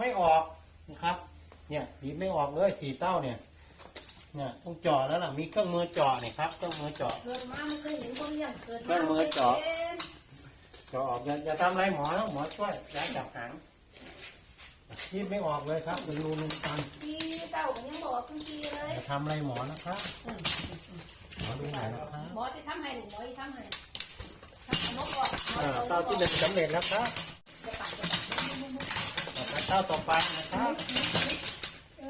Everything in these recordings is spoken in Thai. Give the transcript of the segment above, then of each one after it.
ไม่ออกนะครับ เนี่ยบีบไม่ออกเลยสี่เต้าเนี่ย เนี่ยต้องเจาะแล้วล่ะมีเครื่องมือเจาะเนี่ยครับเครื่องมือเจาะ เกิดมาไม่เคยเห็นคนเลี้ยงเกิดเพื่อนมือเจาะเห็นเจาะออกอย่าอย่าทำอะไรหมอนะหมอช่วยย้ายจับหางบีบไม่ออกเลยครับเป็นรูนูนตันทีเต่าก็ยังบอกคุณทีเลยอย่าทำอะไรหมอนะครับหมอดูหน่อยนะครับหมอที่ทำให้หนูหมอที่ทำให้ทำขนมก่อนอ่าเต้าที่หนึ่งสำเร็จแล้วครับจะตัดจะตัด ต่อไปเต้าต่อไปนะครับเอ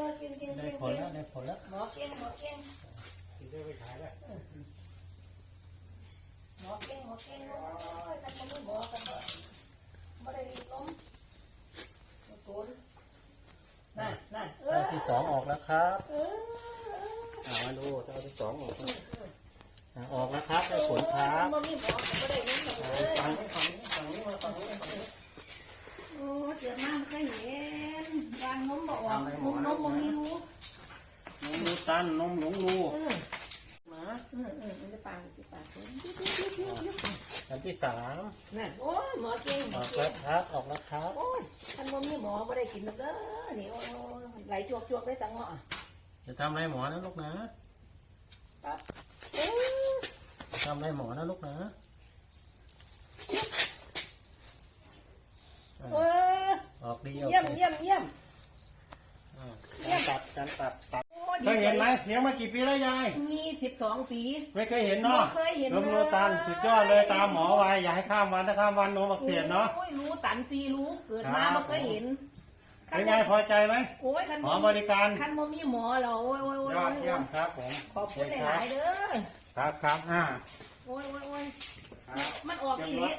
อกินกินได้กินผลแล้วได้ผลแล้วหมอเก่งหมอเก่งที่ได้ไปขายแล้วหมอเก่งหมอเก่งโอ้ยท่านก็ไม่บอกกันเลยไม่ได้รีบล้มตัวนั่นนั่นเอเต้าอที่สองออกแล้วครับเอออ่ามาดูเต้าที่สองออกแล้วอ่าออกแล้วครับได้ผลครับมันมีหมอก็ไม่ได้เงินหรอกเลยฝั่งนี้ฝั่งนี้ฝั่งนี้มาฝั่งนี้ฝั่งนี้ โอ้เกิดมาไม่เคยเห็นวางนมบ อกว่านมนมมันมีรูนมรูตันนมหลงรูเออนะเออเออมันจะปางจะปางอันที่สามนั่โอ้ยหมอเก่งหมออกแล้วครับออกแล้วครับโอ้ยท่านบ่มีหมอไม่ได้กินหรอกเด้อนี่โอ้ยไหลจวกจวกได้ตังเงาะจะทำไรหมอนะลูกนะครับเอ้ยจะทำไรหมอนะลูกนะออกดีออกเยี่ยมเยี่ยมเยี่ยม การตัดการตัดตัดโอ้ยเคยเห็นไหมเลี้ยงมากี่ปีแล้วยาย มีสิบสองปี ไม่เคยเห็นเนาะไม่เคยเห็นนมรูตันเลยสุดยอดเลยตามหมอไว้อย่าให้ข้ามวันถ้าข้ามวันโนมักเสียดเนาะโอ้ยรู้ตันซีรู้เกิดมาครับไม่เคยเห็นเป็นไงพอใจไหมโอ้ยคันหมอบริการคันบ่มีหมอเราโอ้ยโอ้ยโอ้ยยอดเยี่ยมครับผมขอบคุณหลายๆเด้อครับครับอ่าโอ้ยโอ้ยโอ้ยครับมันออกอีหลีเรียบร้อย